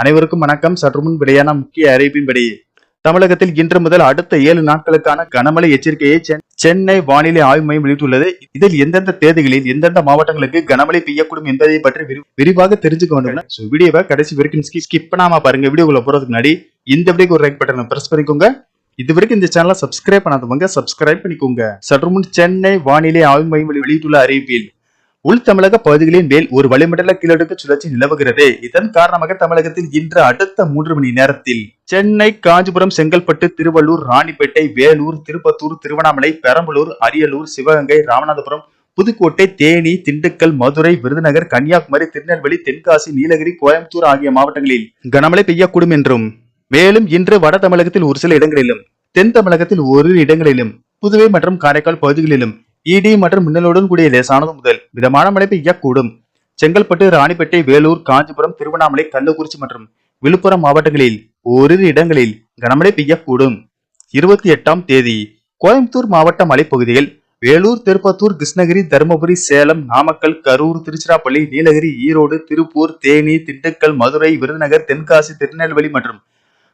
அனைவருக்கும் வணக்கம். சற்று முன் வெளியான முக்கிய அறிவிப்பின்படி தமிழகத்தில் இன்று முதல் அடுத்த ஏழு நாட்களுக்கான கனமழை எச்சரிக்கையை சென்னை வானிலை ஆய்வு மையம் வெளியிட்டுள்ளது. இதில் எந்தெந்த தேதிகளில் எந்தெந்த மாவட்டங்களுக்கு கனமழை பெய்யக்கூடும் என்பதை பற்றி விரிவாக தெரிஞ்சுக்க வேண்டும் வீடியோவை கடைசி வரைக்கும் ஸ்கிப் பண்ணாம பாருங்க. வீடியோக்குள்ள போறதுக்கு முன்னாடி இந்த வீடியோக்கு ஒரு லைக் பட்டனை பிரஸ் பண்ணிக்கோங்க. இது வரைக்கும் இந்த சேனலை சப்ஸ்கிரைப் பண்ணாதவங்க சப்ஸ்கிரைப் பண்ணிக்கோங்க. சற்று முன் சென்னை வானிலை ஆய்வு மையம் வெளியிட்டுள்ள அறிவிப்பில் உள் தமிழக பகுதிகளின் மேல் ஒரு வளிமண்டல கீழடுக்கு சுழற்சி நிலவுகிறது. இதன் காரணமாக தமிழகத்தில் இன்று அடுத்த மூன்று மணி நேரத்தில் சென்னை காஞ்சிபுரம் செங்கல்பட்டு திருவள்ளூர் ராணிப்பேட்டை வேலூர் திருப்பத்தூர் திருவண்ணாமலை பெரம்பலூர் அரியலூர் சிவகங்கை ராமநாதபுரம் புதுக்கோட்டை தேனி திண்டுக்கல் மதுரை விருதுநகர் கன்னியாகுமரி திருநெல்வேலி தென்காசி நீலகிரி கோயம்புத்தூர் ஆகிய மாவட்டங்களில் கனமழை பெய்யக்கூடும் என்றும் மேலும் இன்று வட தமிழகத்தில் ஒரு சில இடங்களிலும் தென் தமிழகத்தில் ஓரிரு இடங்களிலும் புதுவை மற்றும் காரைக்கால் பகுதிகளிலும் இடி மற்றும் மின்னலுடன் கூடிய லேசானது முதல் மிதமான மழை பெய்யக்கூடும் செங்கல்பட்டு ராணிப்பேட்டை வேலூர் காஞ்சிபுரம் திருவண்ணாமலை கள்ளக்குறிச்சி மற்றும் விழுப்புரம் மாவட்டங்களில் ஓரிரு இடங்களில் கனமழை பெய்யக்கூடும் இருபத்தி எட்டாம் தேதி கோயம்புத்தூர் மாவட்ட மலைப்பகுதிகள் வேலூர் திருப்பத்தூர் கிருஷ்ணகிரி தருமபுரி சேலம் நாமக்கல் கரூர் திருச்சிராப்பள்ளி நீலகிரி ஈரோடு திருப்பூர் தேனி திண்டுக்கல் மதுரை விருதுநகர் தென்காசி திருநெல்வேலி மற்றும்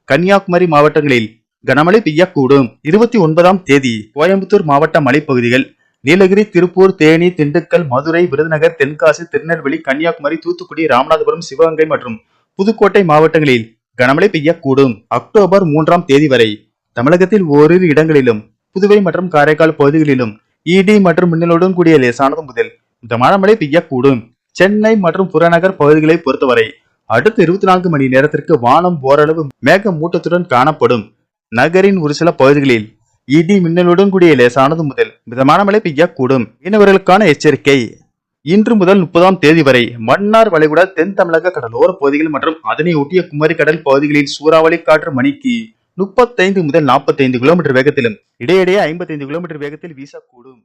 கன்னியாகுமரி மாவட்டங்களில் கனமழை பெய்யக்கூடும் இருபத்தி ஒன்பதாம் தேதி கோயம்புத்தூர் மாவட்ட மலைப்பகுதிகள் நீலகிரி திருப்பூர் தேனி திண்டுக்கல் மதுரை விருதுநகர் தென்காசி திருநெல்வேலி கன்னியாகுமரி தூத்துக்குடி ராமநாதபுரம் சிவகங்கை மற்றும் புதுக்கோட்டை மாவட்டங்களில் கனமழை பெய்யக்கூடும். அக்டோபர் மூன்றாம் தேதி வரை தமிழகத்தில் ஓரிரு இடங்களிலும் புதுவை மற்றும் காரைக்கால் பகுதிகளிலும் இடி மற்றும் மின்னலுடன் கூடிய லேசானது முதல் மிதமான மழை பெய்யக்கூடும். சென்னை மற்றும் புறநகர் பகுதிகளை பொறுத்தவரை அடுத்த இருபத்தி நான்கு மணி நேரத்திற்கு வானம் ஓரளவு மேக மூட்டத்துடன் காணப்படும். நகரின் ஒரு சில பகுதிகளில் இடி மின்னலுடன் கூடிய லேசானது முதல் மிதமான மழை பெய்யக்கூடும் மீனவர்களுக்கான எச்சரிக்கை. இன்று முதல் முப்பதாம் தேதி வரை மன்னார் வளைகுடா தென் தமிழக கடலோர பகுதிகள் மற்றும் அதனை ஒட்டிய குமரி கடல் பகுதிகளில் சூறாவளி காற்று மணிக்கு முப்பத்தைந்து முதல் நாற்பத்தைந்து கிலோமீட்டர் வேகத்திலும் இடையிடையே ஐம்பத்தைந்து கிலோமீட்டர் வேகத்தில் வீசக்கூடும்.